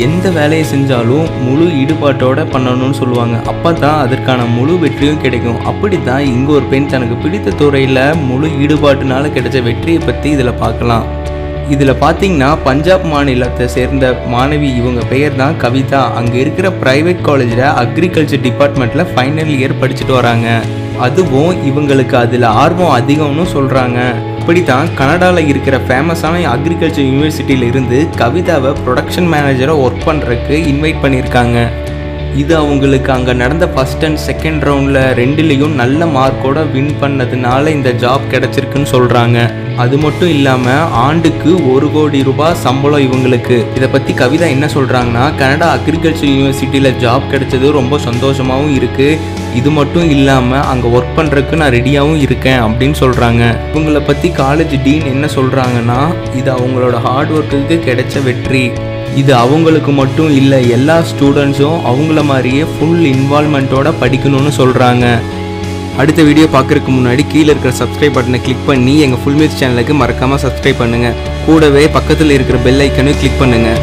எந்த வேலையை செஞ்சாலும் முழு ஈடுபாட்டோட பண்ணணும்னு சொல்லுவாங்க. அப்போ தான் அதற்கான முழு வெற்றியும் கிடைக்கும். அப்படி தான் இங்கே ஒரு பெண் தனக்கு பிடித்த துறையில் முழு ஈடுபாட்டுனால கிடைச்ச வெற்றியை பற்றி இதில் பார்க்கலாம். இதில் பார்த்தீங்கன்னா பஞ்சாப் மாநிலத்தை சேர்ந்த மாணவி இவங்க பெயர் தான் கவிதா. அங்கே இருக்கிற ப்ரைவேட் காலேஜில் அக்ரிகல்ச்சர் டிபார்ட்மெண்ட்டில் ஃபைனல் இயர் படிச்சுட்டு வராங்க. அதுவும் இவங்களுக்கு அதில் ஆர்வம் அதிகம்னு சொல்கிறாங்க இப்படித்தான் கனடாவில் இருக்கிற ஃபேமஸான அக்ரிகல்ச்சர் யூனிவர்சிட்டியில இருந்து கவிதாவை ப்ரொடக்ஷன் மேனேஜராக ஒர்க் பண்ணுறதுக்கு இன்வைட் பண்ணியிருக்காங்க. இது அவங்களுக்கு அங்கே நடந்த ஃபஸ்ட் அண்ட் செகண்ட் ரவுண்டில் ரெண்டுலேயும் நல்ல மார்க்கோட வின் பண்ணதுனால இந்த ஜாப் கிடச்சிருக்குன்னு சொல்கிறாங்க அது மட்டும் இல்லாமல் ஆண்டுக்கு ஒரு கோடி ரூபாய் சம்பளம் இவங்களுக்கு. இதை பற்றி கவிதா என்ன சொல்கிறாங்கன்னா கனடா அக்ரிகல்ச்சர் யூனிவர்சிட்டியில் ஜாப் கிடைச்சது ரொம்ப சந்தோஷமாகவும் இருக்குது இது மட்டும் இல்லாமல் அங்கே ஒர்க் பண்ணுறதுக்கு நான் ரெடியாகவும் இருக்கேன் அப்படின்னு சொல்கிறாங்க இவங்களை பற்றி காலேஜ் டீன் என்ன சொல்கிறாங்கன்னா இது அவங்களோட ஹார்ட் ஒர்க்குக்கு கிடைச்ச வெற்றி. இது அவங்களுக்கு மட்டும் இல்லை எல்லா ஸ்டூடெண்ட்ஸும் அவங்கள மாதிரியே ஃபுல் இன்வால்மெண்ட்டோட படிக்கணும்னு சொல்கிறாங்க அடுத்த வீடியோ பார்க்குறதுக்கு முன்னாடி கீழே இருக்கிற சப்ஸ்கிரைப் பட்டனை கிளிக் பண்ணி எங்கள் ஃபுல் மீல்ஸ் சேனலுக்கு மறக்காமல் சப்ஸ்கிரைப் பண்ணுங்கள் கூடவே பக்கத்தில் இருக்கிற பெல் ஐக்கனையும் கிளிக் பண்ணுங்கள்